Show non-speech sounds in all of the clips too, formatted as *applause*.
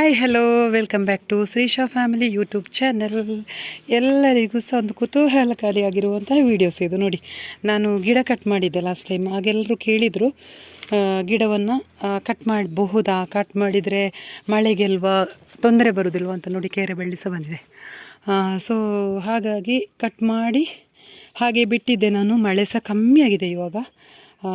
Hi hello welcome back to Shreesha family YouTube channel ಎಲ್ಲರಿಗೂ ಸಹ ಒಂದು ಕುತೂಹಲಕಾರಿಯಾಗಿರುವಂತಹ ವೀಡಿಯೋಸ್ ಇದು ನೋಡಿ. ನಾನು ಗಿಡ ಕಟ್ ಮಾಡಿದ್ದೆ ಲಾಸ್ಟ್ ಟೈಮ್ ಆಗೆಲ್ಲರೂ ಕೇಳಿದರು ಗಿಡವನ್ನು ಕಟ್ ಮಾಡಬಹುದಾ? ಕಟ್ ಮಾಡಿದರೆ ಮಳೆಗೆಲ್ವಾ? ತೊಂದರೆ ಬರೋದಿಲ್ವಾ ಅಂತ ನೋಡಿ ಕೇರೆ ಬೆಳ್ಳಿ ಸಹ ಬಂದಿದೆ ಸೊ ಹಾಗಾಗಿ ಕಟ್ ಮಾಡಿ ಹಾಗೆ ಬಿಟ್ಟಿದ್ದೆ ನಾನು. ಮಳೆ ಸಹ ಕಮ್ಮಿ ಆಗಿದೆ ಇವಾಗ.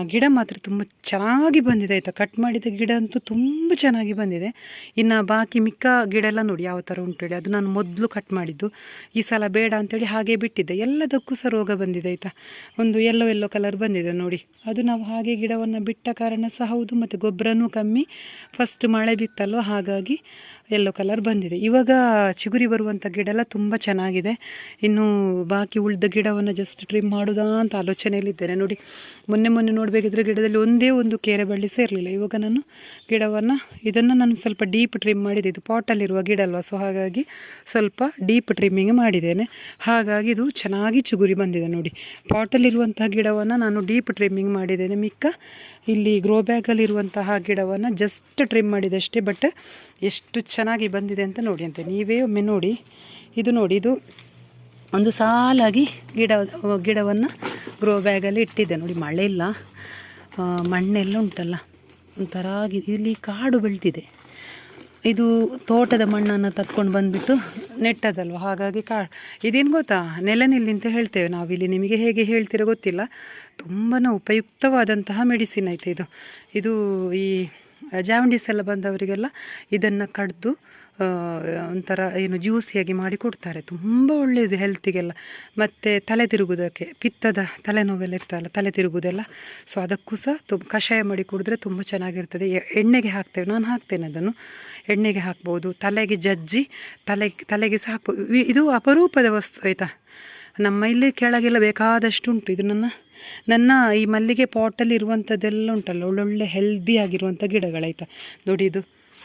ಗಿಡ ಮಾತ್ರ ತುಂಬ ಚೆನ್ನಾಗಿ ಬಂದಿದೆ. ಆಯಿತಾ? ಕಟ್ ಮಾಡಿದ ಗಿಡ ಅಂತೂ ತುಂಬ ಚೆನ್ನಾಗಿ ಬಂದಿದೆ. ಇನ್ನು ಬಾಕಿ ಮಿಕ್ಕ ಗಿಡ ಎಲ್ಲ ನೋಡಿ ಯಾವ ಥರ ಉಂಟು ಹೇಳಿ. ಅದು ನಾನು ಮೊದಲು ಕಟ್ ಮಾಡಿದ್ದು. ಈ ಸಲ ಬೇಡ ಅಂತೇಳಿ ಹಾಗೆ ಬಿಟ್ಟಿದ್ದೆ. ಎಲ್ಲದಕ್ಕೂ ಸಹ ರೋಗ ಬಂದಿದೆ ಆಯಿತಾ? ಒಂದು ಎಲ್ಲೋ ಎಲ್ಲೋ ಕಲರ್ ಬಂದಿದೆ ನೋಡಿ. ಅದು ನಾವು ಹಾಗೆ ಗಿಡವನ್ನು ಬಿಟ್ಟ ಕಾರಣ ಸಹ ಹೌದು. ಮತ್ತು ಗೊಬ್ಬರನೂ ಕಮ್ಮಿ. ಫಸ್ಟ್ ಮಳೆ ಬಿತ್ತಲ್ವ? ಹಾಗಾಗಿ ಯೆಲ್ಲೋ ಕಲರ್ ಬಂದಿದೆ. ಇವಾಗ ಚಿಗುರಿ ಬರುವಂಥ ಗಿಡ ಎಲ್ಲ ತುಂಬ ಚೆನ್ನಾಗಿದೆ. ಇನ್ನು ಬಾಕಿ ಉಳಿದ ಗಿಡವನ್ನು ಜಸ್ಟ್ ಟ್ರಿಮ್ ಮಾಡೋದಾ ಅಂತ ಆಲೋಚನೆಯಲ್ಲಿದ್ದೇನೆ. ನೋಡಿ, ಮೊನ್ನೆ ಮೊನ್ನೆ ನೋಡಬೇಕಿದ್ರೆ ಗಿಡದಲ್ಲಿ ಒಂದೇ ಒಂದು ಕೆರೆ ಬಳ್ಳಿ ಸೇರಲಿಲ್ಲ ಇವಾಗ ನಾನು ಗಿಡವನ್ನು ಇದನ್ನು ನಾನು ಸ್ವಲ್ಪ ಡೀಪ್ ಟ್ರಿಮ್ ಮಾಡಿದೆ. ಇದು ಪಾಟಲ್ಲಿರುವ ಗಿಡ ಅಲ್ವಾ? ಸೊ ಹಾಗಾಗಿ ಸ್ವಲ್ಪ ಡೀಪ್ ಟ್ರಿಮ್ಮಿಂಗ್ ಮಾಡಿದ್ದೇನೆ. ಹಾಗಾಗಿ ಇದು ಚೆನ್ನಾಗಿ ಚಿಗುರಿ ಬಂದಿದೆ ನೋಡಿ. ಪಾಟಲ್ಲಿರುವಂಥ ಗಿಡವನ್ನು ನಾನು ಡೀಪ್ ಟ್ರಿಮ್ಮಿಂಗ್ ಮಾಡಿದ್ದೇನೆ. ಮಿಕ್ಕ ಇಲ್ಲಿ ಗ್ರೋ ಬ್ಯಾಗಲ್ಲಿರುವಂತಹ ಗಿಡವನ್ನು ಜಸ್ಟ್ ಟ್ರಿಮ್ ಮಾಡಿದೆ ಅಷ್ಟೇ ಬಟ್ ಎಷ್ಟು ಚೆನ್ನಾಗಿ ಬಂದಿದೆ ಅಂತ ನೋಡಿ ಅಂತ. ನೀವೇ ಒಮ್ಮೆ ನೋಡಿ. ಇದು ನೋಡಿ, ಇದು ಒಂದು ಸಾಲಾಗಿ ಗಿಡ, ಗಿಡವನ್ನು ಗ್ರೋ ಬ್ಯಾಗಲ್ಲಿ ಇಟ್ಟಿದ್ದೆ. ನೋಡಿ, ಮಳೆ ಇಲ್ಲ. ಮಣ್ಣೆಲ್ಲ ಉಂಟಲ್ಲ. ಒಂಥರ ಇಲ್ಲಿ ಕಾಡು ಬೆಳೆದಿದೆ. ಇದು ತೋಟದ ಮಣ್ಣನ್ನು ತಕ್ಕೊಂಡು ಬಂದುಬಿಟ್ಟು ನೆಟ್ಟದಲ್ವ? ಹಾಗಾಗಿ ಕಾ, ಇದೇನು ಗೊತ್ತಾ? ನೆಲನಿಲ್ಲಿ ಅಂತ ಹೇಳ್ತೇವೆ ನಾವಿಲ್ಲಿ ನಿಮಗೆ ಹೇಗೆ ಹೇಳ್ತೀರೋ ಗೊತ್ತಿಲ್ಲ. ತುಂಬಾ ಉಪಯುಕ್ತವಾದಂತಹ ಮೆಡಿಸಿನ್ ಐತೆ ಇದು. ಇದು ಈ ಜಾವಂಡಿಸ್ ಎಲ್ಲ ಬಂದವರಿಗೆಲ್ಲ ಇದನ್ನು ಕಡ್ದು ಒಂಥರ ಏನು ಜ್ಯೂಸಿಯಾಗಿ ಮಾಡಿ ಕೊಡ್ತಾರೆ. ತುಂಬ ಒಳ್ಳೆಯದು ಹೆಲ್ತಿಗೆಲ್ಲ ಮತ್ತು ತಲೆ ತಿರುಗುವುದಕ್ಕೆ ಪಿತ್ತದ ತಲೆನೋವೆಲ್ಲ ಇರ್ತಲ್ಲ ತಲೆ ತಿರುಗುವುದೆಲ್ಲ ಸೊ ಅದಕ್ಕೂ ಸಹ ತುಂಬ ಕಷಾಯ ಮಾಡಿ ಕುಡಿದ್ರೆ ತುಂಬ ಚೆನ್ನಾಗಿರ್ತದೆ. ಎಣ್ಣೆಗೆ ಹಾಕ್ತೇವೆ, ನಾನು ಹಾಕ್ತೇನೆ ಅದನ್ನು. ಎಣ್ಣೆಗೆ ಹಾಕ್ಬೋದು, ತಲೆಗೆ ಜಜ್ಜಿ, ತಲೆ, ತಲೆಗೆ ಸಹ ಹಾಕ್ಬೋದು. ಇದು ಅಪರೂಪದ ವಸ್ತು, ಆಯಿತಾ? ನಮ್ಮ ಇಲ್ಲಿ ಕೆಳಗೆಲ್ಲ ಬೇಕಾದಷ್ಟು ಉಂಟು. ಇದು ನನ್ನ ನನ್ನ ಈ ಮಲ್ಲಿಗೆ ಪಾಟಲ್ಲಿ ಇರುವಂಥದ್ದೆಲ್ಲ ಉಂಟಲ್ಲ, ಒಳ್ಳೊಳ್ಳೆ ಹೆಲ್ದಿ ಆಗಿರುವಂಥ ಗಿಡಗಳಾಯ್ತಾ ದುಡಿದು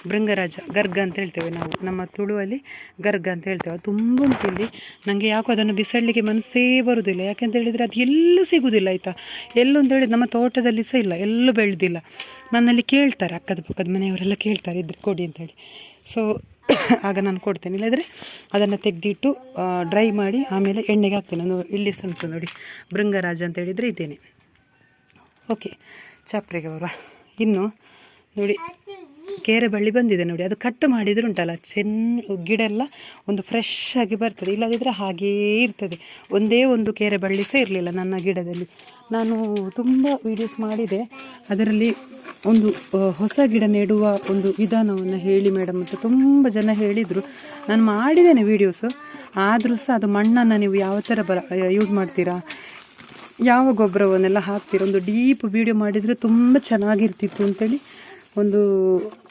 ಭೃಂಗರಾಜ ಗರ್ಗ ಅಂತ ಹೇಳ್ತೇವೆ ನಾವು. ನಮ್ಮ ತುಳುವಲ್ಲಿ ಗರ್ಗ ಅಂತ ಹೇಳ್ತೇವೆ. ಅದು ತುಂಬ ಉಂಟು ಇಲ್ಲಿ ನನಗೆ ಯಾಕೋ ಅದನ್ನು ಬಿಸಾಡಲಿಕ್ಕೆ ಮನಸ್ಸೇ ಬರುವುದಿಲ್ಲ ಯಾಕೆಂತ ಹೇಳಿದರೆ ಅದು ಎಲ್ಲೂ ಸಿಗುವುದಿಲ್ಲ ಆಯಿತಾ? ಎಲ್ಲೂ ಅಂತ ಹೇಳಿದ್ರೆ ನಮ್ಮ ತೋಟದಲ್ಲಿ ಸಹ ಇಲ್ಲ. ಎಲ್ಲೂ ಬೆಳೆದಿಲ್ಲ. ನನ್ನಲ್ಲಿ ಕೇಳ್ತಾರೆ ಅಕ್ಕದ ಪಕ್ಕದ ಮನೆಯವರೆಲ್ಲ ಕೇಳ್ತಾರೆ, ಇದ್ರೆ ಕೊಡಿ ಅಂತೇಳಿ ಸೊ *coughs* ಆಗ ನಾನು ಕೊಡ್ತೇನೆ. ಇಲ್ಲದ್ರೆ ಅದನ್ನು ತೆಗೆದಿಟ್ಟು ಡ್ರೈ ಮಾಡಿ ಆಮೇಲೆ ಎಣ್ಣೆಗೆ ಹಾಕ್ತೇನೆ. ನಾನು ಇಲ್ಲಿ ಉಂಟು ನೋಡಿ, ಭೃಂಗರಾಜ ಅಂತ ಹೇಳಿದರೆ ಇದ್ದೇನೆ. ಓಕೆ ಚಾಪ್ರೆಗೆ ಬರುವ. ಇನ್ನು ನೋಡಿ ಕೇರೆ ಬಳ್ಳಿ ಬಂದಿದೆ ನೋಡಿ, ಅದು ಕಟ್ ಮಾಡಿದ್ರೆ ಉಂಟಲ್ಲ ಚೆನ್ನ ಗಿಡ ಎಲ್ಲ ಒಂದು ಫ್ರೆಶ್ ಆಗಿ ಬರ್ತದೆ ಇಲ್ಲದಿದ್ದರೆ ಹಾಗೇ ಇರ್ತದೆ. ಒಂದೇ ಒಂದು ಕೇರೆ ಬಳ್ಳಿ ಸಹ ಇರಲಿಲ್ಲ ನನ್ನ ಗಿಡದಲ್ಲಿ. ನಾನು ತುಂಬ ವೀಡಿಯೋಸ್ ಮಾಡಿದೆ, ಅದರಲ್ಲಿ ಒಂದು ಹೊಸ ಗಿಡ ನೆಡುವ ಒಂದು ವಿಧಾನವನ್ನು ಹೇಳಿ ಮೇಡಮ್ ಅಂತ ತುಂಬ ಜನ ಹೇಳಿದರು. ನಾನು ಮಾಡಿದ್ದೇನೆ ವೀಡಿಯೋಸು ಆದರೂ ಸಹ ಅದು ಮಣ್ಣನ್ನು ನೀವು ಯಾವ ಥರ ಬರ ಯೂಸ್ ಮಾಡ್ತೀರಾ, ಯಾವ ಗೊಬ್ಬರವನ್ನೆಲ್ಲ ಹಾಕ್ತೀರ, ಒಂದು ಡೀಪ್ ವೀಡಿಯೋ ಮಾಡಿದರೆ ತುಂಬ ಚೆನ್ನಾಗಿರ್ತಿತ್ತು ಅಂತೇಳಿ ಒಂದು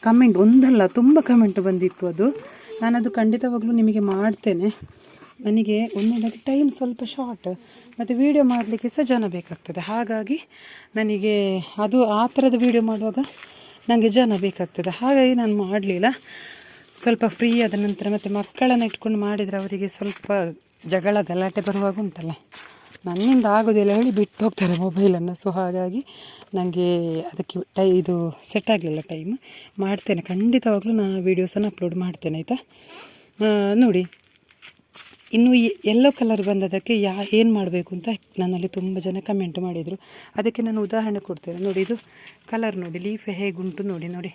ಕಮೆಂಟ್ ಒಂದಲ್ಲ, ತುಂಬ ಕಮೆಂಟ್ ಬಂದಿತ್ತು ಅದು. ನಾನದು ಖಂಡಿತವಾಗ್ಲೂ ನಿಮಗೆ ಮಾಡ್ತೇನೆ. ನನಗೆ ಒಂದೊಂದಾಗಿ ಟೈಮ್ ಸ್ವಲ್ಪ ಶಾರ್ಟ್ ಮತ್ತು ವೀಡಿಯೋ ಮಾಡಲಿಕ್ಕೆ ಸಹ ಜನ ಬೇಕಾಗ್ತದೆ. ಹಾಗಾಗಿ ನನಗೆ ಅದು ಆ ಥರದ ವೀಡಿಯೋ ಮಾಡುವಾಗ ನನಗೆ ಜನ ಬೇಕಾಗ್ತದೆ. ಹಾಗಾಗಿ ನಾನು ಮಾಡಲಿಲ್ಲ. ಸ್ವಲ್ಪ ಫ್ರೀ ಆದ ನಂತರ ಮತ್ತು ಮಕ್ಕಳನ್ನು ಇಟ್ಕೊಂಡು ಮಾಡಿದರೆ ಅವರಿಗೆ ಸ್ವಲ್ಪ ಜಗಳ ಗಲಾಟೆ ಬರುವಾಗ ಉಂಟಲ್ಲ. ನನ್ನಿಂದ ಆಗೋದಿಲ್ಲ ಹೇಳಿ ಬಿಟ್ಟು ಹೋಗ್ತಾರೆ ಮೊಬೈಲನ್ನು ಸೊ ಹಾಗಾಗಿ ನನಗೆ ಅದಕ್ಕೆ ಟೈ, ಇದು ಸೆಟ್ ಆಗಲಿಲ್ಲ ಟೈಮ್ ಮಾಡ್ತೇನೆ. ಖಂಡಿತವಾಗಲೂ ನಾನು ವೀಡಿಯೋಸನ್ನು ಅಪ್ಲೋಡ್ ಮಾಡ್ತೇನೆ, ಆಯಿತಾ? ನೋಡಿ. ಇನ್ನು ಎಲ್ಲೋ ಕಲರ್ ಬಂದದಕ್ಕೆ ಯಾ, ಏನು ಮಾಡಬೇಕು ಅಂತ ನನ್ನಲ್ಲಿ ತುಂಬ ಜನ ಕಮೆಂಟ್ ಮಾಡಿದರು. ಅದಕ್ಕೆ ನಾನು ಉದಾಹರಣೆ ಕೊಡ್ತೇನೆ. ನೋಡಿ, ಇದು ಕಲರ್ ನೋಡಿ ಲೀಫ್ ಹೇಗುಂಟು ನೋಡಿ ನೋಡಿ.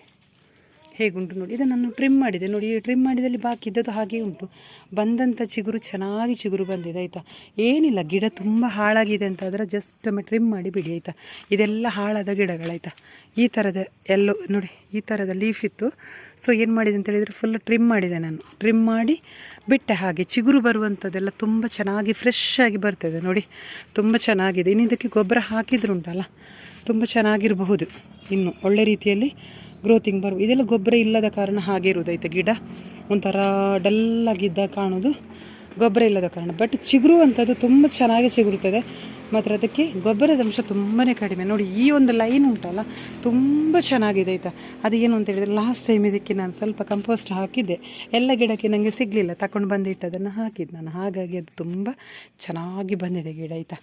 ಹೇಗುಂಟು ನೋಡಿ. ಇದನ್ನು ನಾನು ಟ್ರಿಮ್ ಮಾಡಿದೆ. ನೋಡಿ ಟ್ರಿಮ್ ಮಾಡಿದಲ್ಲಿ ಬಾಕಿ ಇದ್ದದ್ದು ಹಾಗೆ ಉಂಟು. ಬಂದಂಥ ಚಿಗುರು ಚೆನ್ನಾಗಿ ಚಿಗುರು ಬಂದಿದೆ, ಆಯಿತಾ? ಏನಿಲ್ಲ, ಗಿಡ ತುಂಬ ಹಾಳಾಗಿದೆ ಅಂತ ಆದರೆ ಜಸ್ಟ್ ಒಮ್ಮೆ ಟ್ರಿಮ್ ಮಾಡಿ ಬಿಡಿ, ಆಯಿತಾ? ಇದೆಲ್ಲ ಹಾಳಾದ ಗಿಡಗಳಾಯಿತಾ ಈ ಥರದ ಎಲ್ಲೋ, ನೋಡಿ, ಈ ಥರದ ಲೀಫ್ ಇತ್ತು. ಸೊ ಏನು ಮಾಡಿದೆ ಅಂತ ಹೇಳಿದರೆ ಫುಲ್ ಟ್ರಿಮ್ ಮಾಡಿದೆ ನಾನು. ಟ್ರಿಮ್ ಮಾಡಿ ಬಿಟ್ಟೆ ಹಾಗೆ ಚಿಗುರು ಬರುವಂಥದ್ದೆಲ್ಲ ತುಂಬ ಚೆನ್ನಾಗಿ ಫ್ರೆಶ್ ಆಗಿ ಬರ್ತದೆ, ನೋಡಿ. ತುಂಬ ಚೆನ್ನಾಗಿದೆ. ಇನ್ನು ಇದಕ್ಕೆ ಗೊಬ್ಬರ ಹಾಕಿದ್ರು ಉಂಟಲ್ಲ? ತುಂಬ ಚೆನ್ನಾಗಿರಬಹುದು. ಇನ್ನು ಒಳ್ಳೆ ರೀತಿಯಲ್ಲಿ ಗ್ರೋತಿಂಗ್ ಬರುವ ಇದೆಲ್ಲ ಗೊಬ್ಬರ ಇಲ್ಲದ ಕಾರಣ ಹಾಗೆ ಇರೋದೈತೆ ಗಿಡ. ಒಂಥರ ಡಲ್ಲಾಗಿದ್ದ ಕಾಣೋದು ಗೊಬ್ಬರ ಇಲ್ಲದ ಕಾರಣ. ಬಟ್ ಚಿಗುರು ಅಂಥದ್ದು ತುಂಬ ಚೆನ್ನಾಗಿ ಚಿಗುರುತ್ತದೆ. ಮಾತ್ರ ಅದಕ್ಕೆ ಗೊಬ್ಬರದ ಅಂಶ ತುಂಬಾ ಕಡಿಮೆ. ನೋಡಿ, ಈ ಒಂದು ಲೈನ್ ಉಂಟಲ್ಲ, ತುಂಬ ಚೆನ್ನಾಗಿದೆ ಆಯಿತಾ ಅದು ಏನು ಅಂತ ಹೇಳಿದರೆ ಲಾಸ್ಟ್ ಟೈಮ್ ಇದಕ್ಕೆ ನಾನು ಸ್ವಲ್ಪ ಕಂಪೋಸ್ಟ್ ಹಾಕಿದ್ದೆ. ಎಲ್ಲ ಗಿಡಕ್ಕೆ ನನಗೆ ಸಿಗಲಿಲ್ಲ. ತಗೊಂಡು ಬಂದಿಟ್ಟು ಅದನ್ನು ಹಾಕಿದ್ದು ನಾನು. ಹಾಗಾಗಿ ಅದು ತುಂಬ ಚೆನ್ನಾಗಿ ಬಂದಿದೆ ಗಿಡ, ಆಯಿತಾ?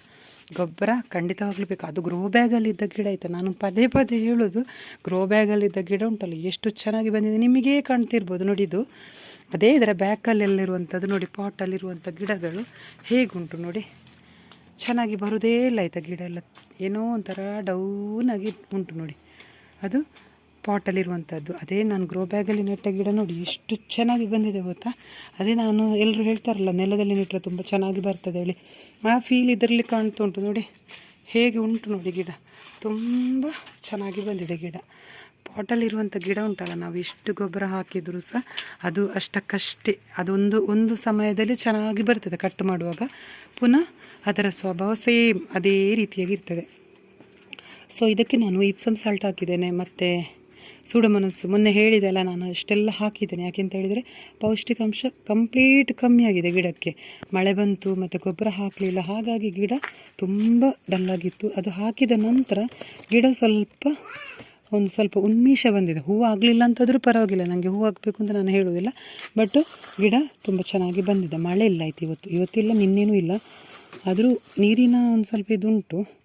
ಗೊಬ್ಬರ ಖಂಡಿತವಾಗ್ಲೂ ಬೇಕು. ಅದು ಗ್ರೋ ಬ್ಯಾಗಲ್ಲಿದ್ದ ಗಿಡ ಆಯ್ತಾ ನಾನು ಪದೇ ಪದೇ ಹೇಳೋದು ಗ್ರೋ ಬ್ಯಾಗಲ್ಲಿದ್ದ ಗಿಡ ಉಂಟಲ್ಲ, ಎಷ್ಟು ಚೆನ್ನಾಗಿ ಬಂದಿದೆ. ನಿಮಗೇ ಕಾಣ್ತಿರ್ಬೋದು ನೋಡಿ ಇದು. ಅದೇ ಇದರ ಬ್ಯಾಕಲ್ಲೆಲ್ಲಿರುವಂಥದ್ದು ನೋಡಿ ಪಾಟಲ್ಲಿರುವಂಥ ಗಿಡಗಳು ಹೇಗುಂಟು ನೋಡಿ. ಚೆನ್ನಾಗಿ ಬರೋದೇ ಇಲ್ಲ ಆಯಿತಾ ಗಿಡ ಎಲ್ಲ. ಏನೋ ಒಂಥರ ಡೌನಾಗಿ ಉಂಟು ನೋಡಿ. ಅದು ಪಾಟಲ್ಲಿರುವಂಥದ್ದು. ಅದೇ ನಾನು ಗ್ರೋ ಬ್ಯಾಗಲ್ಲಿ ನೆಟ್ಟ ಗಿಡ ನೋಡಿ ಎಷ್ಟು ಚೆನ್ನಾಗಿ ಬಂದಿದೆ ಗೊತ್ತಾ? ಅದೇ ನಾನು ಎಲ್ಲರೂ ಹೇಳ್ತಾರಲ್ಲ, ನೆಲದಲ್ಲಿ ನೆಟ್ಟರೆ ತುಂಬ ಚೆನ್ನಾಗಿ ಬರ್ತದೆ ಹೇಳಿ. ಆ ಫೀಲ್ ಇದರಲ್ಲಿ ಕಾಣ್ತಾ ಉಂಟು ನೋಡಿ. ಹೇಗೆ ಉಂಟು ನೋಡಿ ಗಿಡ. ತುಂಬ ಚೆನ್ನಾಗಿ ಬಂದಿದೆ ಗಿಡ. ಪಾಟಲ್ಲಿರುವಂಥ ಗಿಡ ಉಂಟಲ್ಲ, ನಾವು ಎಷ್ಟು ಗೊಬ್ಬರ ಹಾಕಿದರೂ ಸಹ ಅದು ಅಷ್ಟಕ್ಕಷ್ಟೇ, ಅದೊಂದು, ಒಂದು ಸಮಯದಲ್ಲಿ ಚೆನ್ನಾಗಿ ಬರ್ತದೆ ಕಟ್ ಮಾಡುವಾಗ. ಪುನಃ ಅದರ ಸ್ವಭಾವ ಸೇಮ್, ಅದೇ ರೀತಿಯಾಗಿರ್ತದೆ ಸೊ ಇದಕ್ಕೆ ನಾನು ಇಪ್ಸಮ್ ಸಾಲ್ಟ್ ಹಾಕಿದ್ದೇನೆ, ಮತ್ತು ಸುಡಮನಸ್ಸು. ಮೊನ್ನೆ ಹೇಳಿದೆ ಅಲ್ಲ ನಾನು ಅಷ್ಟೆಲ್ಲ ಹಾಕಿದ್ದೇನೆ. ಯಾಕೆಂತ ಹೇಳಿದರೆ, ಪೌಷ್ಟಿಕಾಂಶ ಕಂಪ್ಲೀಟ್ ಕಮ್ಮಿಯಾಗಿದೆ ಗಿಡಕ್ಕೆ. ಮಳೆ ಬಂತು, ಮತ್ತು ಗೊಬ್ಬರ ಹಾಕಲಿಲ್ಲ. ಹಾಗಾಗಿ ಗಿಡ ತುಂಬ ಡಲ್ಲಾಗಿತ್ತು. ಅದು ಹಾಕಿದ ನಂತರ ಗಿಡ ಸ್ವಲ್ಪ, ಒಂದು ಸ್ವಲ್ಪ ಉನ್ಮೇಷ ಬಂದಿದೆ. ಹೂವು ಆಗಲಿಲ್ಲ ಅಂತಾದರೂ ಪರವಾಗಿಲ್ಲ. ನನಗೆ ಹೂವು ಆಗಬೇಕು ಅಂತ ನಾನು ಹೇಳುವುದಿಲ್ಲ. ಬಟ್ ಗಿಡ ತುಂಬ ಚೆನ್ನಾಗಿ ಬಂದಿದೆ. ಮಳೆ ಇಲ್ಲ ಆಯ್ತು ಇವತ್ತು. ಇವತ್ತಿಲ್ಲ, ನಿನ್ನೇನೂ ಇಲ್ಲ. ಆದರೂ ನೀರಿನ ಒಂದು ಸ್ವಲ್ಪ ಇದುಂಟು.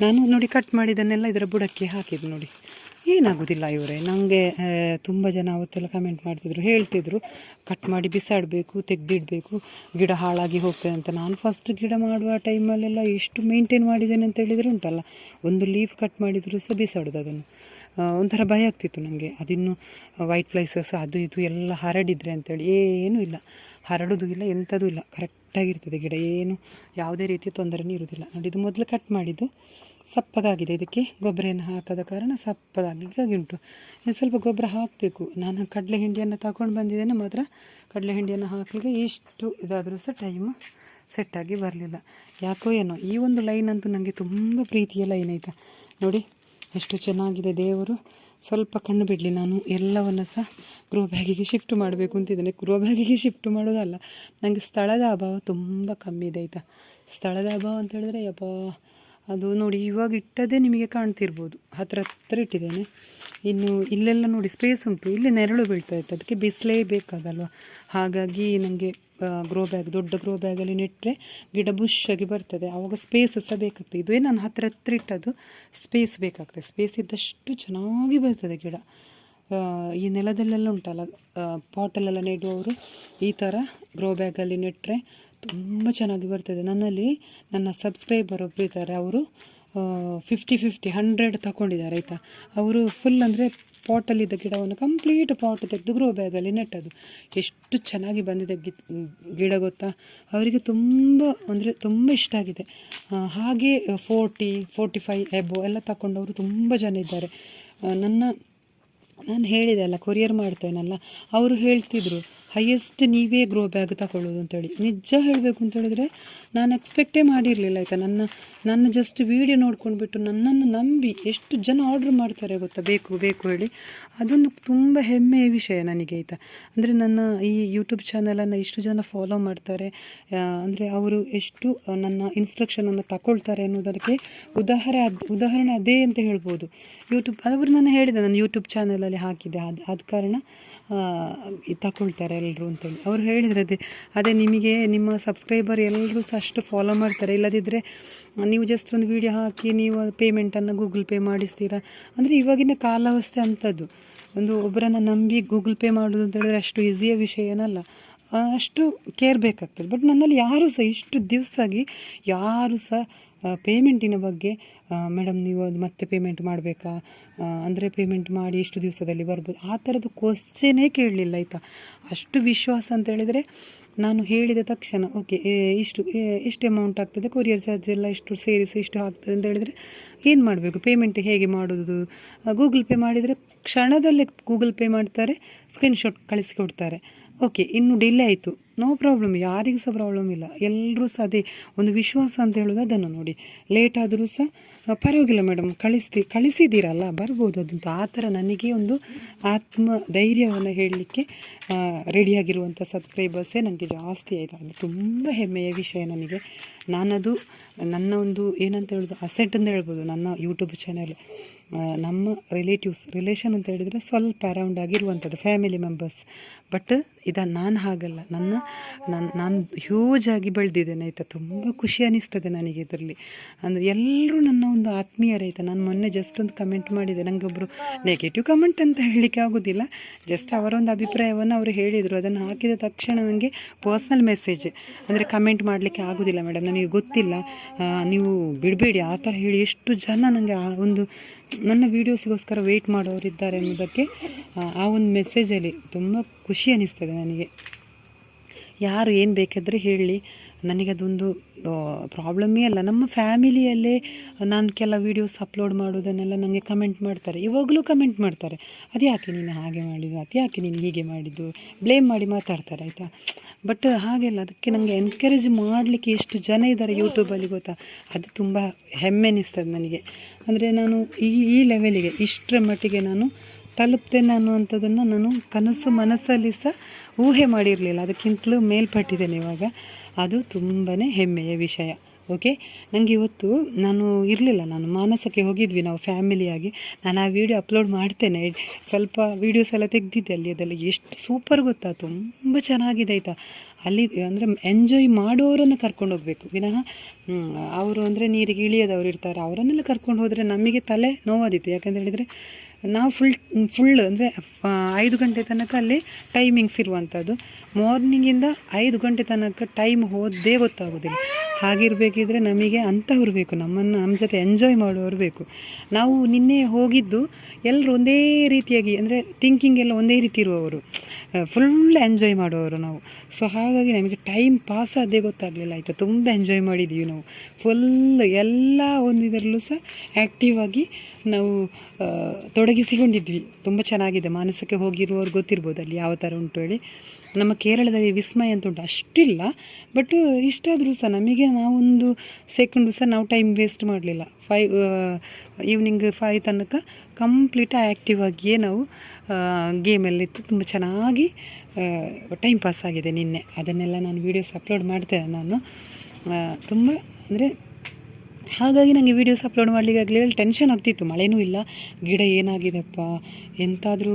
ನಾನು ನೋಡಿ ಕಟ್ ಮಾಡಿದ್ದನ್ನೆಲ್ಲ ಇದರ ಬುಡಕ್ಕೆ ಹಾಕಿದ್ದು ನೋಡಿ. ಏನಾಗೋದಿಲ್ಲ ಇವರೇ. ನನಗೆ ತುಂಬ ಜನ ಅವತ್ತೆಲ್ಲ ಕಮೆಂಟ್ ಮಾಡ್ತಿದ್ರು, ಹೇಳ್ತಿದ್ರು, ಕಟ್ ಮಾಡಿ ಬಿಸಾಡಬೇಕು, ತೆಗೆದಿಡಬೇಕು, ಗಿಡ ಹಾಳಾಗಿ ಹೋಗ್ತದೆ ಅಂತ. ನಾನು ಫಸ್ಟ್ ಗಿಡ ಮಾಡುವ ಟೈಮಲ್ಲೆಲ್ಲ ಎಷ್ಟು ಮೇಂಟೈನ್ ಮಾಡಿದ್ದೇನೆ ಅಂತ ಹೇಳಿದರೆ ಉಂಟಲ್ಲ. ಒಂದು ಲೀಫ್ ಕಟ್ ಮಾಡಿದರೂ ಸಹ ಬಿಸಾಡೋದು ಅದನ್ನು. ಒಂಥರ ಭಯ ಆಗ್ತಿತ್ತು ನನಗೆ ಅದಿನ್ನು ವೈಟ್ ಫ್ಲೈಸಸ್ ಅದು ಇದು ಎಲ್ಲ ಹರಡಿದರೆ ಅಂತೇಳಿ ಏನೂ ಇಲ್ಲ. ಹರಡೋದು ಇಲ್ಲ ಎಂಥದೂ ಇಲ್ಲ. ಕರೆಕ್ಟಾಗಿರ್ತದೆ ಗಿಡ. ಏನು ಯಾವುದೇ ರೀತಿಯ ತೊಂದರೆನೂ ಇರೋದಿಲ್ಲ. ನೋಡಿ ಇದು ಮೊದಲು ಕಟ್ ಮಾಡಿದ್ದು ಸಪ್ಪಗಾಗಿದೆ. ಇದಕ್ಕೆ ಗೊಬ್ಬರವನ್ನು ಹಾಕದ ಕಾರಣ ಸಪ್ಪಗಾಗಿ ಹೀಗಾಗಿ ಉಂಟು. ಇನ್ನು ಸ್ವಲ್ಪ ಗೊಬ್ಬರ ಹಾಕಬೇಕು. ನಾನು ಕಡಲೆ ಹಿಂಡಿಯನ್ನು ತಗೊಂಡು ಬಂದಿದ್ದೇನೆ. ಮಾತ್ರ ಕಡಲೆ ಹಿಂಡಿಯನ್ನು ಹಾಕಲಿಕ್ಕೆ ಇಷ್ಟು ಇದಾದರೂ ಸಹ ಟೈಮು ಸೆಟ್ಟಾಗಿ ಬರಲಿಲ್ಲ. ಯಾಕೋ ಏನೋ, ಈ ಒಂದು ಲೈನ್ ಅಂತೂ ನನಗೆ ತುಂಬ ಪ್ರೀತಿಯ ಲೈನ್ ಆಯಿತಾ. ನೋಡಿ, ಎಷ್ಟು ಚೆನ್ನಾಗಿದೆ ದೇವರು. ಸ್ವಲ್ಪ ಕಣ್ಣು ಬಿಡಲಿ, ನಾನು ಎಲ್ಲವನ್ನು ಸಹ ಗ್ರೋ ಬ್ಯಾಗಿಗೆ ಶಿಫ್ಟ್ ಮಾಡಬೇಕು ಅಂತಿದ್ದೇನೆ ಗ್ರೋ ಬ್ಯಾಗಿಗೆ ಶಿಫ್ಟ್ ಮಾಡೋದಲ್ಲ ನನಗೆ ಸ್ಥಳದ ಅಭಾವ ತುಂಬ ಕಮ್ಮಿ ಇದೆ ಆಯಿತಾ. ಸ್ಥಳದ ಅಭಾವ ಅಂತ ಹೇಳಿದ್ರೆ ಯಪ್ಪ ಅದು ನೋಡಿ ಇವಾಗ ಇಟ್ಟದೇ ನಿಮಗೆ ಕಾಣ್ತಿರ್ಬೋದು. ಹತ್ರ ಹತ್ರ ಇಟ್ಟಿದ್ದೇನೆ. ಇನ್ನು ಇಲ್ಲೆಲ್ಲ ನೋಡಿ ಸ್ಪೇಸ್ ಉಂಟು. ಇಲ್ಲಿ ನೆರಳು ಬೀಳ್ತಾ ಇತ್ತು. ಅದಕ್ಕೆ ಬಿಸಿಲೇ ಬೇಕಾಗಲ್ವ ಹಾಗಾಗಿ ನನಗೆ ಗ್ರೋ ಬ್ಯಾಗ್ ದೊಡ್ಡ ಗ್ರೋ ಬ್ಯಾಗಲ್ಲಿ ನೆಟ್ಟರೆ ಗಿಡ ಬುಷ್ ಆಗಿ ಬರ್ತದೆ. ಆವಾಗ ಸ್ಪೇಸ್ ಸಹ ಬೇಕಾಗ್ತದೆ. ಇದೇ ನಾನು ಹತ್ರ ಹತ್ರ ಇಟ್ಟದ್ದು ಸ್ಪೇಸ್ ಬೇಕಾಗ್ತದೆ. ಸ್ಪೇಸ್ ಇದ್ದಷ್ಟು ಚೆನ್ನಾಗಿ ಬರ್ತದೆ ಗಿಡ. ಈ ನೆಲದಲ್ಲೆಲ್ಲ ಉಂಟಲ್ಲ ಪಾಟಲೆಲ್ಲ ನೆಡುವವರು ಈ ಥರ ಗ್ರೋ ಬ್ಯಾಗಲ್ಲಿ ನೆಟ್ಟರೆ ತುಂಬ ಚೆನ್ನಾಗಿ ಬರ್ತದೆ. ನನ್ನಲ್ಲಿ ನನ್ನ ಸಬ್ಸ್ಕ್ರೈಬರ್ ಒಬ್ಬರು ಇದ್ದಾರೆ. ಅವರು ಫಿಫ್ಟಿ ಫಿಫ್ಟಿ ಹಂಡ್ರೆಡ್ ತಗೊಂಡಿದ್ದಾರೆ ಆಯಿತಾ? ಅವರು ಫುಲ್ ಅಂದರೆ ಪಾಟಲ್ಲಿದ್ದ ಗಿಡವನ್ನು ಕಂಪ್ಲೀಟ್ ಪಾಟ್ ತೆಗೆದು ಗ್ರೋ ಬ್ಯಾಗಲ್ಲಿ ನೆಟ್ಟದು ಎಷ್ಟು ಚೆನ್ನಾಗಿ ಬಂದಿದೆ ಗಿ, ಗಿಡ ಗೊತ್ತಾ? ಅವರಿಗೆ ತುಂಬ, ಅಂದರೆ ತುಂಬ ಇಷ್ಟ ಆಗಿದೆ. ಹಾಗೆ ಫೋರ್ಟಿ ಫೋರ್ಟಿ ಫೈ ಎಬೋ ಎಲ್ಲ ತಗೊಂಡವರು ತುಂಬ ಜನ ಇದ್ದಾರೆ. ನನ್ನ, ನಾನು ಹೇಳಿದೆ ಅಲ್ಲ ಕೊರಿಯರ್ ಮಾಡ್ತೇನಲ್ಲ, ಅವರು ಹೇಳ್ತಿದ್ರು ಹೈಯೆಸ್ಟ್ ನೀವೇ ಗ್ರೋ ಬ್ಯಾಗ್ ತಗೊಳ್ಳೋದು ಅಂತೇಳಿ. ನಿಜ ಹೇಳಬೇಕು ಅಂತ ಹೇಳಿದ್ರೆ ನಾನು ಎಕ್ಸ್ಪೆಕ್ಟೇ ಮಾಡಿರಲಿಲ್ಲ ಆಯಿತಾ. ನನ್ನ ನನ್ನ ಜಸ್ಟ್ ವೀಡಿಯೋ ನೋಡ್ಕೊಂಡ್ಬಿಟ್ಟು ನನ್ನನ್ನು ನಂಬಿ ಎಷ್ಟು ಜನ ಆರ್ಡ್ರ್ ಮಾಡ್ತಾರೆ ಗೊತ್ತಾ? ಬೇಕು ಬೇಕು ಹೇಳಿ. ಅದೊಂದು ತುಂಬ ಹೆಮ್ಮೆಯ ವಿಷಯ ನನಗೆ ಆಯಿತಾ. ಅಂದರೆ ನನ್ನ ಈ ಯೂಟ್ಯೂಬ್ ಚಾನಲನ್ನು ಇಷ್ಟು ಜನ ಫಾಲೋ ಮಾಡ್ತಾರೆ. ಅಂದರೆ ಅವರು ಎಷ್ಟು ನನ್ನ ಇನ್ಸ್ಟ್ರಕ್ಷನನ್ನು ತಗೊಳ್ತಾರೆ ಅನ್ನೋದಕ್ಕೆ ಉದಾಹರಣೆ ಉದಾಹರಣೆ ಅದೇ ಅಂತ ಹೇಳ್ಬೋದು. ಯೂಟ್ಯೂಬ್ ಅವರು ನಾನು ಹೇಳಿದೆ, ನಾನು ಯೂಟ್ಯೂಬ್ ಚಾನಲಲ್ಲಿ ಹಾಕಿದೆ ಅದು ಆದ ಕಾರಣ ತಗೊಳ್ತಾರೆ ಎಲ್ಲರೂ ಅಂತೇಳಿ. ಅವ್ರು ಹೇಳಿದ್ರು ಅದೇ ಅದೇ ನಿಮಗೆ ನಿಮ್ಮ ಸಬ್ಸ್ಕ್ರೈಬರ್ ಎಲ್ಲರೂ ಸಹ ಅಷ್ಟು ಫಾಲೋ ಮಾಡ್ತಾರೆ. ಇಲ್ಲದಿದ್ದರೆ ನೀವು ಜಸ್ಟ್ ಒಂದು ವಿಡಿಯೋ ಹಾಕಿ ನೀವು ಪೇಮೆಂಟನ್ನು ಗೂಗಲ್ ಪೇ ಮಾಡಿಸ್ತೀರಾ? ಅಂದರೆ ಇವಾಗಿನ ಕಾಲಾವಸ್ಥೆ ಅಂಥದ್ದು ಒಂದು ಒಬ್ಬರನ್ನು ನಂಬಿ ಗೂಗಲ್ ಪೇ ಮಾಡೋದು ಅಂತ ಹೇಳಿದ್ರೆ ಅಷ್ಟು ಈಸಿಯ ವಿಷಯ ಏನಲ್ಲ. ಅಷ್ಟು ಕೇರ್ ಬೇಕಾಗ್ತದೆ. ಬಟ್ ನನ್ನಲ್ಲಿ ಯಾರೂ ಸಹ ಇಷ್ಟು ದಿವಸ ಆಗಿ ಯಾರು ಸಹ ಪೇಮೆಂಟಿನ ಬಗ್ಗೆ ಮೇಡಮ್ ನೀವು ಅದು ಮತ್ತೆ ಪೇಮೆಂಟ್ ಮಾಡಬೇಕಾ? ಅಂದರೆ ಪೇಮೆಂಟ್ ಮಾಡಿ ಇಷ್ಟು ದಿವಸದಲ್ಲಿ ಬರ್ಬೋದು. ಆ ಥರದ್ದು ಕ್ವಶ್ಚನೇ ಕೇಳಲಿಲ್ಲ, ಆಯಿತಾ? ಅಷ್ಟು ವಿಶ್ವಾಸ ಅಂತ ಹೇಳಿದರೆ ನಾನು ಹೇಳಿದ ತಕ್ಷಣ ಓಕೆ ಇಷ್ಟು ಇಷ್ಟು ಅಮೌಂಟ್ ಆಗ್ತದೆ ಕೊರಿಯರ್ ಚಾರ್ಜ್ ಎಲ್ಲ ಇಷ್ಟು ಸೇರಿಸಿ, ಇಷ್ಟು ಆಗ್ತದೆ ಅಂತ ಹೇಳಿದರೆ ಏನು ಮಾಡಬೇಕು? ಪೇಮೆಂಟ್ ಹೇಗೆ ಮಾಡೋದು ಗೂಗಲ್ ಪೇ ಮಾಡಿದರೆ ಕ್ಷಣದಲ್ಲೇ ಗೂಗಲ್ ಪೇ ಮಾಡ್ತಾರೆ ಸ್ಕ್ರೀನ್ಶಾಟ್ ಕಳಿಸಿಕೊಡ್ತಾರೆ. ಓಕೆ ಇನ್ನು ಡಿಲೇ ಆಯಿತು. ನೋ ಪ್ರಾಬ್ಲಮ್ ಯಾರಿಗೂ ಸಹ ಪ್ರಾಬ್ಲಮ್ ಇಲ್ಲ. ಎಲ್ಲರೂ ಸಹ ಅದೇ ಒಂದು ವಿಶ್ವಾಸ ಅಂತ ಹೇಳೋದು ಅದನ್ನು ನೋಡಿ. ಲೇಟ್ ಆದರೂ ಸಹ ಪರವಾಗಿಲ್ಲ ಮೇಡಮ್, ಕಳಿಸ್ತಿ, ಕಳಿಸಿದ್ದೀರಲ್ಲ, ಬರ್ಬೋದು ಅದಂತ. ಆ ಥರ ನನಗೆ ಒಂದು ಆತ್ಮ ಧೈರ್ಯವನ್ನು ಹೇಳಲಿಕ್ಕೆ ರೆಡಿಯಾಗಿರುವಂಥ ಸಬ್ಸ್ಕ್ರೈಬರ್ಸೇ ನನಗೆ ಜಾಸ್ತಿ ಆಯಿತು. ಅದು ತುಂಬ ಹೆಮ್ಮೆಯ ವಿಷಯ ನನಗೆ. ನಾನದು ನನ್ನ ಒಂದು ಏನಂತ ಹೇಳೋದು, ಅಸೆಟ್ ಅಂತ ಹೇಳ್ಬೋದು ನನ್ನ ಯೂಟ್ಯೂಬ್ ಚಾನೆಲ್. ನಮ್ಮ ರಿಲೇಟಿವ್ಸ್ ರಿಲೇಷನ್ ಅಂತ ಹೇಳಿದರೆ ಸ್ವಲ್ಪ ಅರೌಂಡ್ ಆಗಿರುವಂಥದ್ದು ಫ್ಯಾಮಿಲಿ ಮೆಂಬರ್ಸ್ ಬಟ್ ಇದನ್ನು ನಾನು ಹಾಗಲ್ಲ. ನನ್ನ ನನ್ನ ನಾನು ಹ್ಯೂಜ್ ಆಗಿ ಬೆಳೆದಿದ್ದೇನೆ, ಆಯಿತಾ? ತುಂಬ ಖುಷಿ ಅನ್ನಿಸ್ತದೆ ನನಗೆ ಇದರಲ್ಲಿ. ಅಂದರೆ ಎಲ್ಲರೂ ನನ್ನ ಒಂದು ಆತ್ಮೀಯರಾಯ್ತಾ ನಾನು ಮೊನ್ನೆ ಜಸ್ಟ್ ಒಂದು ಕಮೆಂಟ್ ಮಾಡಿದೆ. ನನಗೆ ಒಬ್ಬರು ನೆಗೆಟಿವ್ ಕಮೆಂಟ್ ಅಂತ ಹೇಳಲಿಕ್ಕೆ ಆಗೋದಿಲ್ಲ. ಜಸ್ಟ್ ಅವರೊಂದು ಅಭಿಪ್ರಾಯವನ್ನು ಅವರು ಹೇಳಿದರು. ಅದನ್ನು ಹಾಕಿದ ತಕ್ಷಣ ನನಗೆ ಪರ್ಸ್ನಲ್ ಮೆಸೇಜ್ ಅಂದರೆ ಕಮೆಂಟ್ ಮಾಡಲಿಕ್ಕೆ ಆಗೋದಿಲ್ಲ ಮೇಡಮ್ ನನಗೆ ಗೊತ್ತಿಲ್ಲ. ನೀವು ಬಿಡಬೇಡಿ. ಆ ಥರ ಹೇಳಿ ಎಷ್ಟು ಜನ ನನಗೆ ಆ ಒಂದು, ನನ್ನ ವೀಡಿಯೋಸ್ಗೋಸ್ಕರ ವೆಯ್ಟ್ ಮಾಡೋರಿದ್ದಾರೆ ಅನ್ನೋದಕ್ಕೆ ಆ ಒಂದು ಮೆಸೇಜಲ್ಲಿ ತುಂಬ ಖುಷಿ ಅನ್ನಿಸ್ತದೆ ನನಗೆ. ಯಾರು ಏನು ಬೇಕಾದರೂ ಹೇಳಿ. ನನಗದೊಂದು ಪ್ರಾಬ್ಲಮ್ಮೇ ಅಲ್ಲ. ನಮ್ಮ ಫ್ಯಾಮಿಲಿಯಲ್ಲೇ ನಾನು ಕೆಲ ವೀಡಿಯೋಸ್ ಅಪ್ಲೋಡ್ ಮಾಡೋದನ್ನೆಲ್ಲ ನನಗೆ ಕಮೆಂಟ್ ಮಾಡ್ತಾರೆ. ಇವಾಗಲೂ ಕಮೆಂಟ್ ಮಾಡ್ತಾರೆ. ಅದು ಯಾಕೆ ನೀನು ಹಾಗೆ ಮಾಡಿದ್ದು? ಅದು ಯಾಕೆ ನೀನು ಹೀಗೆ ಮಾಡಿದ್ದು? ಬ್ಲೇಮ್ ಮಾಡಿ ಮಾತಾಡ್ತಾರೆ, ಆಯಿತಾ? ಬಟ್ ಹಾಗೆಲ್ಲ, ಅದಕ್ಕೆ ನನಗೆ ಎನ್ಕರೇಜ್ ಮಾಡಲಿಕ್ಕೆ ಎಷ್ಟು ಜನ ಇದ್ದಾರೆ ಯೂಟ್ಯೂಬಲ್ಲಿ ಗೊತ್ತಾ? ಅದು ತುಂಬ ಹೆಮ್ಮೆ ಅನ್ನಿಸ್ತದೆ ನನಗೆ. ಅಂದರೆ ನಾನು ಈ ಈ ಲೆವೆಲಿಗೆ ಇಷ್ಟರ ಮಟ್ಟಿಗೆ ನಾನು ತಲುಪ್ತೇನೆ ಅನ್ನುವಂಥದ್ದನ್ನು ನಾನು ಕನಸು ಮನಸ್ಸಲ್ಲಿ ಸಹ ಊಹೆ ಮಾಡಿರಲಿಲ್ಲ. ಅದಕ್ಕಿಂತಲೂ ಮೇಲ್ಪಟ್ಟಿದ್ದೇನೆ ಇವಾಗ. ಅದು ತುಂಬಾ ಹೆಮ್ಮೆಯ ವಿಷಯ, ಓಕೆ? ನನಗೆ ಇವತ್ತು ನಾನು ಇರಲಿಲ್ಲ, ನಾನು ಮಾನಸಕ್ಕೆ ಹೋಗಿದ್ವಿ, ನಾವು ಫ್ಯಾಮಿಲಿಯಾಗಿ ನಾನು ಆ ವಿಡಿಯೋ ಅಪ್ಲೋಡ್ ಮಾಡ್ತೇನೆ. ಸ್ವಲ್ಪ ವೀಡಿಯೋಸ್ ಎಲ್ಲ ತೆಗೆದಿದ್ದೆ ಅಲ್ಲಿ, ಅದೆಲ್ಲ ಎಷ್ಟು ಸೂಪರ್ ಗೊತ್ತಾ? ತುಂಬ ಚೆನ್ನಾಗಿದೆ ಆಯಿತಾ? ಅಲ್ಲಿ ಅಂದರೆ ಎಂಜಾಯ್ ಮಾಡೋರನ್ನು ಕರ್ಕೊಂಡು ಹೋಗಬೇಕು. ವಿನಃ ಅವರು ಅಂದರೆ ನೀರಿಗೆ ಇಳಿಯೋದವ್ರು ಇರ್ತಾರೆ, ಅವರನ್ನೆಲ್ಲ ಕರ್ಕೊಂಡು ಹೋದರೆ ನಮಗೆ ತಲೆ ನೋವಾದಿತ್ತು ಯಾಕಂತ ಹೇಳಿದರೆ ನಾವು ಫುಲ್ ಫುಲ್ ಅಂದರೆ ಐದು ಗಂಟೆ ತನಕ ಅಲ್ಲಿ ಟೈಮಿಂಗ್ಸ್ ಇರುವಂಥದ್ದು ಮಾರ್ನಿಂಗಿಂದ ಐದು ಗಂಟೆ ತನಕ ಟೈಮ್ ಹೋದೇ ಗೊತ್ತಾಗೋದಿಲ್ಲ. ಹಾಗಿರಬೇಕಿದ್ರೆ ನಮಗೆ ಅಂಥವ್ರು ಬೇಕು, ನಮ್ಮನ್ನು ನಮ್ಮ ಜೊತೆ ಎಂಜಾಯ್ ಮಾಡೋರು ಬೇಕು. ನಾವು ನಿನ್ನೆ ಹೋಗಿದ್ದು ಎಲ್ಲರೂ ಒಂದೇ ರೀತಿಯಾಗಿ, ಅಂದರೆ ಥಿಂಕಿಂಗ್ ಎಲ್ಲ ಒಂದೇ ರೀತಿ ಇರುವವರು. ಫುಲ್ ಎಂಜಾಯ್ ಮಾಡುವವರು ನಾವು. ಸೊ ಹಾಗಾಗಿ ನಮಗೆ ಟೈಮ್ ಪಾಸ್ ಅದೇ ಗೊತ್ತಾಗಲಿಲ್ಲ, ಆಯಿತು? ತುಂಬ ಎಂಜಾಯ್ ಮಾಡಿದ್ದೀವಿ ನಾವು. ಫುಲ್ ಎಲ್ಲ ಒಂದು ಇದರಲ್ಲೂ ಸಹ ಆ್ಯಕ್ಟಿವ್ ಆಗಿ ನಾವು ತೊಡಗಿಸಿಕೊಂಡಿದ್ವಿ. ತುಂಬ ಚೆನ್ನಾಗಿದೆ. ಮಾನಸಕ್ಕೆ ಹೋಗಿರುವವ್ರು ಗೊತ್ತಿರ್ಬೋದು ಅಲ್ಲಿ ಯಾವ ಥರ ಉಂಟು ಹೇಳಿ. ನಮ್ಮ ಕೇರಳದಲ್ಲಿ ವಿಸ್ಮಯ ಅಂತ ಉಂಟು. ಅಷ್ಟಿಲ್ಲ ಬಟ್ ಇಷ್ಟಾದರೂ ಸಹ ನಮಗೆ ನಾವೊಂದು ಸೆಕೆಂಡು ಸಹ ನಾವು ಟೈಮ್ ವೇಸ್ಟ್ ಮಾಡಲಿಲ್ಲ. ಫೈವ್ ಈವ್ನಿಂಗ್ ಫೈವ್ ತನಕ ಕಂಪ್ಲೀಟ್ ಆ್ಯಕ್ಟಿವ್ ಆಗಿಯೇ ನಾವು ಗೇಮಲ್ಲಿತ್ತು ತುಂಬ ಚೆನ್ನಾಗಿ ಟೈಮ್ ಪಾಸ್ ಆಗಿದೆ ನಿನ್ನೆ. ಅದನ್ನೆಲ್ಲ ನಾನು ವೀಡಿಯೋಸ್ ಅಪ್ಲೋಡ್ ಮಾಡ್ತೇನೆ ನಾನು. ತುಂಬ ಅಂದರೆ ಹಾಗಾಗಿ ನನಗೆ ವೀಡಿಯೋಸ್ ಅಪ್ಲೋಡ್ ಮಾಡಲಿಕ್ಕೆ ಆಗಲಿ ಟೆನ್ಷನ್ ಆಗ್ತಿತ್ತು. ಮಳೆನೂ ಇಲ್ಲ, ಗಿಡ ಏನಾಗಿದೆಪ್ಪ, ಎಂತಾದರೂ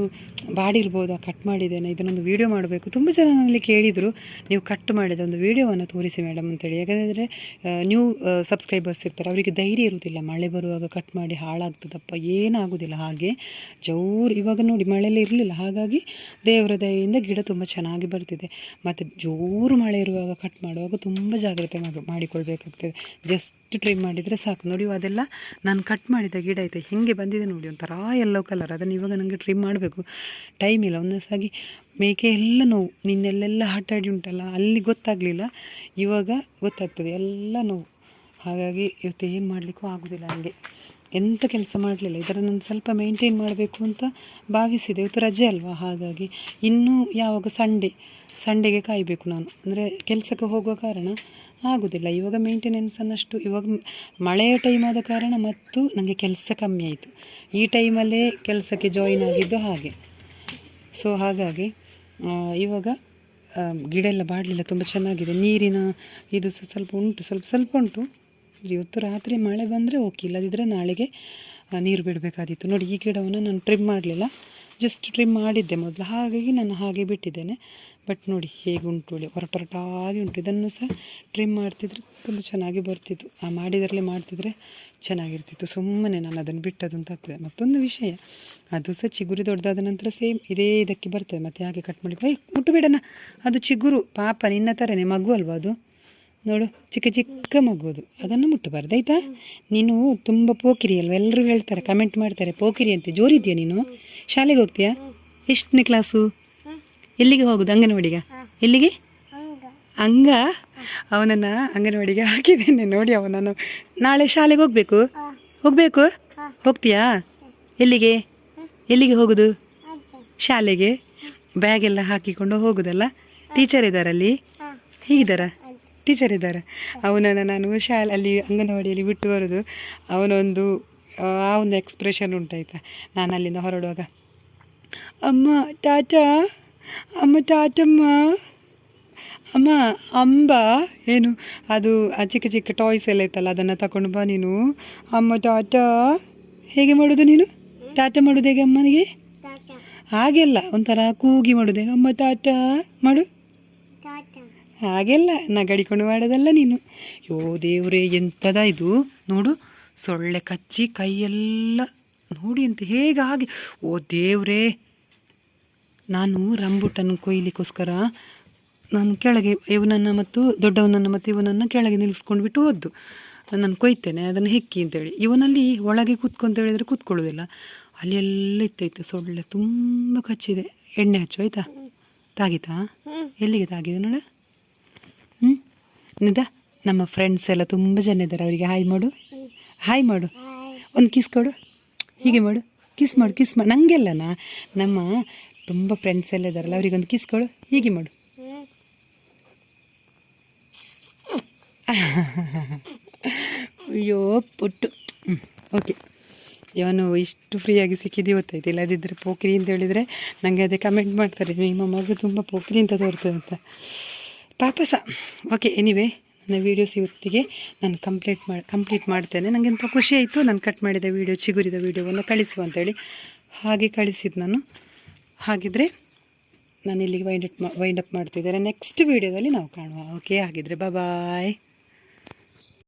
ಬಾಡಿರ್ಬೋದಾ ಕಟ್ ಮಾಡಿದ್ದೇನೆ, ಇದನ್ನೊಂದು ವೀಡಿಯೋ ಮಾಡಬೇಕು. ತುಂಬ ಜನ ನನ್ನಲ್ಲಿ ಕೇಳಿದರು, ನೀವು ಕಟ್ ಮಾಡಿದ ಒಂದು ವೀಡಿಯೋವನ್ನು ತೋರಿಸಿ ಮೇಡಮ್ ಅಂತೇಳಿ. ಯಾಕಂದರೆ ನ್ಯೂ ಸಬ್ಸ್ಕ್ರೈಬರ್ಸ್ ಇರ್ತಾರೆ, ಅವರಿಗೆ ಧೈರ್ಯ ಇರುವುದಿಲ್ಲ. ಮಳೆ ಬರುವಾಗ ಕಟ್ ಮಾಡಿ ಹಾಳಾಗ್ತದಪ್ಪ, ಏನಾಗೋದಿಲ್ಲ ಹಾಗೆ. ಜೋರು ಇವಾಗ ನೋಡಿ, ಮಳೆಯಲ್ಲೇ ಇರಲಿಲ್ಲ. ಹಾಗಾಗಿ ದೇವರ ದಯೆಯಿಂದ ಗಿಡ ತುಂಬ ಚೆನ್ನಾಗಿ ಬರ್ತಿದೆ. ಮತ್ತು ಜೋರು ಮಳೆ ಇರುವಾಗ ಕಟ್ ಮಾಡುವಾಗ ತುಂಬ ಜಾಗ್ರತೆ ಮಾಡಿ, ಮಾಡಿಕೊಳ್ಬೇಕಾಗ್ತದೆ. ಜಸ್ಟ್ ಟ್ರಿಮ್ ಮಾಡಿದರೆ ಸಾಕು. ನೋಡಿ ಅದೆಲ್ಲ ನಾನು ಕಟ್ ಮಾಡಿದ ಗಿಡ ಐತೆ. ಹೇಗೆ ಬಂದಿದೆ ನೋಡಿ ಒಂಥರ ಎಲ್ಲೋ ಕಲರ್ ಅದನ್ನು ಇವಾಗ ನನಗೆ ಟ್ರಿಮ್ ಮಾಡಬೇಕು. ಟೈಮ್ ಇಲ್ಲ. ಒಂದೊಂದ್ಸಾಗಿ ಮೇಕೆ ಎಲ್ಲ ನೋವು. ನಿನ್ನೆಲ್ಲೆಲ್ಲ ಹಟಾಡಿ ಉಂಟಲ್ಲ, ಅಲ್ಲಿ ಗೊತ್ತಾಗಲಿಲ್ಲ. ಇವಾಗ ಗೊತ್ತಾಗ್ತದೆ. ಎಲ್ಲ ನೋವು. ಹಾಗಾಗಿ ಇವತ್ತು ಏನು ಮಾಡಲಿಕ್ಕೂ ಆಗೋದಿಲ್ಲ ನನಗೆ ಎಂಥ ಕೆಲಸ ಮಾಡಲಿಲ್ಲ. ಇದರ ನಾನು ಸ್ವಲ್ಪ ಮೇಂಟೈನ್ ಮಾಡಬೇಕು ಅಂತ ಭಾವಿಸಿದೆ. ಇವತ್ತು ರಜೆ ಅಲ್ವಾ? ಹಾಗಾಗಿ ಇನ್ನೂ ಯಾವಾಗ ಸಂಡೇ ಸಂಡೆಗೆ ಕಾಯಬೇಕು ನಾನು. ಅಂದರೆ ಕೆಲಸಕ್ಕೆ ಹೋಗುವ ಕಾರಣ ಆಗೋದಿಲ್ಲ. ಇವಾಗ ಮೇಂಟೆನೆನ್ಸ್ ಅನ್ನಷ್ಟು ಇವಾಗ ಮಳೆಯ ಟೈಮ್ ಆದ ಕಾರಣ ಮತ್ತು ನನಗೆ ಕೆಲಸ ಕಮ್ಮಿ ಆಯಿತು. ಈ ಟೈಮಲ್ಲೇ ಕೆಲಸಕ್ಕೆ ಜಾಯಿನ್ ಆಗಿದ್ದು ಹಾಗೆ. ಸೊ ಹಾಗಾಗಿ ಇವಾಗ ಗಿಡ ಎಲ್ಲ ಬಾಡಲಿಲ್ಲ. ತುಂಬ ಚೆನ್ನಾಗಿದೆ. ನೀರಿನ ಇದು ಸಹ ಸ್ವಲ್ಪ ಉಂಟು, ಸ್ವಲ್ಪ ಸ್ವಲ್ಪ ಉಂಟು. ಇವತ್ತು ರಾತ್ರಿ ಮಳೆ ಬಂದರೆ ಓಕೆ ಇಲ್ಲದಿದ್ದರೆ ನಾಳೆಗೆ ನೀರು ಬಿಡಬೇಕಾದಿತ್ತು. ನೋಡಿ, ಈ ಗಿಡವನ್ನು ನಾನು ಟ್ರಿಮ್ ಮಾಡಲಿಲ್ಲ. ಜಸ್ಟ್ ಟ್ರಿಮ್ ಮಾಡಿದ್ದೆ ಮೊದಲು. ಹಾಗಾಗಿ ನಾನು ಹಾಗೆ ಬಿಟ್ಟಿದ್ದೇನೆ. ಬಟ್ ನೋಡಿ ಹೇಗೆ ಉಂಟು ಹೇಳಿ ಹೊರಟೊರಟಾಗಿ ಉಂಟು. ಇದನ್ನು ಸಹ ಟ್ರಿಮ್ ಮಾಡ್ತಿದ್ರೆ ತುಂಬ ಚೆನ್ನಾಗಿ ಬರ್ತಿತ್ತು. ಆ ಮಾಡಿದರಲ್ಲೇ ಮಾಡ್ತಿದ್ರೆ ಚೆನ್ನಾಗಿರ್ತಿತ್ತು. ಸುಮ್ಮನೆ ನಾನು ಅದನ್ನು ಬಿಟ್ಟದು ಅಂತ ಆಗ್ತದೆ ಮತ್ತೊಂದು ವಿಷಯ, ಅದು ಸಹ ಚಿಗುರಿ ದೊಡ್ಡದಾದ ನಂತರ ಸೇಮ್ ಇದೇ ಇದಕ್ಕೆ ಬರ್ತದೆ. ಮತ್ತೆ ಹಾಗೆ ಕಟ್ ಮಾಡಿ ಏಯ್ ಬಿಡೋಣ. ಅದು ಚಿಗುರು, ಪಾಪ ನಿನ್ನ ಥರನೇ ಮಗು ಅಲ್ವಾ ಅದು? ನೋಡು, ಚಿಕ್ಕ ಚಿಕ್ಕ ಮಗು ಅದು. ಅದನ್ನು ಮುಟ್ಟಬಾರ್ದು ಆಯಿತಾ? ನೀನು ತುಂಬ ಪೋಕಿರಿ ಅಲ್ವಾ? ಎಲ್ಲರೂ ಹೇಳ್ತಾರೆ ಕಮೆಂಟ್ ಮಾಡ್ತಾರೆ, ಪೋಕಿರಿ ಅಂತೆ. ಜೋರಿದೆಯಾ ನೀನು? ಶಾಲೆಗೆ ಹೋಗ್ತೀಯಾ? ಎಷ್ಟನೇ ಕ್ಲಾಸು ಎಲ್ಲಿಗೆ ಹೋಗುದು? ಅಂಗನವಾಡಿಗ? ಎಲ್ಲಿಗೆ? ಅಂಗ ಅವನನ್ನು ಅಂಗನವಾಡಿಗೆ ಹಾಕಿದ್ದೇನೆ. ನೋಡಿ ಅವನನ್ನು. ನಾಳೆ ಶಾಲೆಗೆ ಹೋಗ್ಬೇಕು? ಹೋಗ್ಬೇಕು? ಹೋಗ್ತೀಯಾ? ಎಲ್ಲಿಗೆ? ಎಲ್ಲಿಗೆ ಹೋಗುದು? ಶಾಲೆಗೆ? ಬ್ಯಾಗ್ ಎಲ್ಲ ಹಾಕಿಕೊಂಡು ಹೋಗುದಲ್ಲ? ಟೀಚರ್ ಇದ್ದಾರಲ್ಲಿ ಹೀಗಿದ್ದಾರಾ ಟೀಚರ್ ಇದ್ದಾರೆ. ಅವನನ್ನು ನಾನು ಶಾಲೆ ಅಲ್ಲಿ ಅಂಗನವಾಡಿಯಲ್ಲಿ ಬಿಟ್ಟು ಬರೋದು. ಅವನೊಂದು ಆ ಒಂದು ಎಕ್ಸ್ಪ್ರೆಷನ್ ಉಂಟಾಯ್ತಾ ನಾನು ಅಲ್ಲಿಂದ ಹೊರಡುವಾಗ. ಅಮ್ಮ ತಾತ ಅಮ್ಮ ತಾತಮ್ಮ, ಅಮ್ಮ, ಅಂಬ, ಏನು, ಅದು ಆ ಚಿಕ್ಕ ಚಿಕ್ಕ ಟಾಯ್ಸ್ ಎಲ್ಲ ಇತ್ತಲ್ಲ, ಅದನ್ನು ತಗೊಂಡು ಬಾ ನೀನು. ಅಮ್ಮ ತಾತ, ಹೇಗೆ ಮಾಡೋದು ನೀನು? ತಾತ ಮಾಡೋದು ಹೇಗೆ ಅಮ್ಮನಿಗೆ ಹಾಗೆಲ್ಲ, ಒಂಥರ ಕೂಗಿ ಮಾಡೋದು ಅಮ್ಮ ತಾತ, ಮಾಡು. ಹಾಗೆಲ್ಲ, ನಗಡಿಕೊಂಡು ಮಾಡೋದಲ್ಲ ನೀನು. ಯೋ ದೇವ್ರೆ, ಎಂಥದ ಇದು? ನೋಡು, ಸೊಳ್ಳೆ ಕಚ್ಚಿ ಕೈಯೆಲ್ಲ ನೋಡಿ ಅಂತ ಹೇಗೆ ಹಾಗೆ ಓ ದೇವ್ರೇ ನಾನು ರಂಬುಟನ್ನು ಕೊಯ್ಲಿಕ್ಕೋಸ್ಕರ ನಾನು ಕೆಳಗೆ ಇವನನ್ನು ಮತ್ತು ದೊಡ್ಡವನನ್ನು ಮತ್ತು ಇವನನ್ನು ಕೆಳಗೆ ನಿಲ್ಲಿಸ್ಕೊಂಡು ಬಿಟ್ಟು ಹೋದ್ದು. ನಾನು ಕೊಯ್ತೇನೆ, ಅದನ್ನು ಹೆಕ್ಕಿ ಅಂತೇಳಿ. ಇವನಲ್ಲಿ ಒಳಗೆ ಕೂತ್ಕೊಂತ ಹೇಳಿದರೆ ಕೂತ್ಕೊಳ್ಳೋದಿಲ್ಲ ಅಲ್ಲಿ ಎಲ್ಲ ಇತ್ತೈತೆ, ಸೊಳ್ಳೆ ತುಂಬ ಕಚ್ಚಿದೆ. ಎಣ್ಣೆ ಹಚ್ಚು, ಆಯಿತಾ? ತಾಗಿತಾ? ಎಲ್ಲಿಗೆ ತಾಗಿದೆ ನೋಡ. ಹ್ಞೂ ನಿದ? ನಮ್ಮ ಫ್ರೆಂಡ್ಸ್ ಎಲ್ಲ ತುಂಬ ಜನ ಇದ್ದಾರೆ, ಅವರಿಗೆ ಹಾಯ್ ಮಾಡು. ಹಾಯ್ ಮಾಡು. ಒಂದು ಕಿಸ್ ಕೊಡು. ಹೀಗೆ ಮಾಡು. ಕಿಸ್ ಮಾಡು ಕಿಸ್ ಮಾಡು. ನನಗೆಲ್ಲನಾ ನಮ್ಮ ತುಂಬ ಫ್ರೆಂಡ್ಸ್ ಎಲ್ಲ ಇದ್ದಾರಲ್ಲ ಅವರಿಗೊಂದು ಕಿಸ್ ಕೊಡು, ಹೀಗೆ ಮಾಡು. ಅಯ್ಯೋ, ಪುಟ್ಟು. ಓಕೆ ಇವನು ಇಷ್ಟು ಫ್ರೀಯಾಗಿ ಸಿಕ್ಕಿದ್ದು ಗೊತ್ತಾಯ್ತು. ಇಲ್ಲದಿದ್ದರೆ ಪೋಖ್ರಿ ಅಂತ ಹೇಳಿದರೆ ನನಗೆ ಅದೇ ಕಮೆಂಟ್ ಮಾಡ್ತಾರೆ, ನಿಮ್ಮ ಮಗು ತುಂಬ ಪೋಖ್ರಿ ಅಂತ ತೋರ್ತದೆ ಅಂತ. ಪಾಪಸ. ಓಕೆ ಎನಿವೆ ನನ್ನ ವೀಡಿಯೋಸ್ ಇವತ್ತಿಗೆ ನಾನು ಕಂಪ್ಲೀಟ್ ಮಾಡಿ ಕಂಪ್ಲೀಟ್ ಮಾಡ್ತೇನೆ. ನನಗೆ ಎಂಥ ಖುಷಿ ಆಯಿತು, ನಾನು ಕಟ್ ಮಾಡಿದ ವೀಡಿಯೋ ಚಿಗುರಿದ ವೀಡಿಯೋವನ್ನು ಕಳಿಸುವ ಅಂತೇಳಿ ಹಾಗೆ ಕಳಿಸಿದ್ದು ನಾನು. ಹಾಗಿದ್ರೆ ನಾನು ಇಲ್ಲಿಗೆ wind up wind up next ವೀಡಿಯೋದಲ್ಲಿ ನಾವು ಕಾಣುವ. ಓಕೆ ಹಾಗಿದ್ರೆ ಬಾಯ್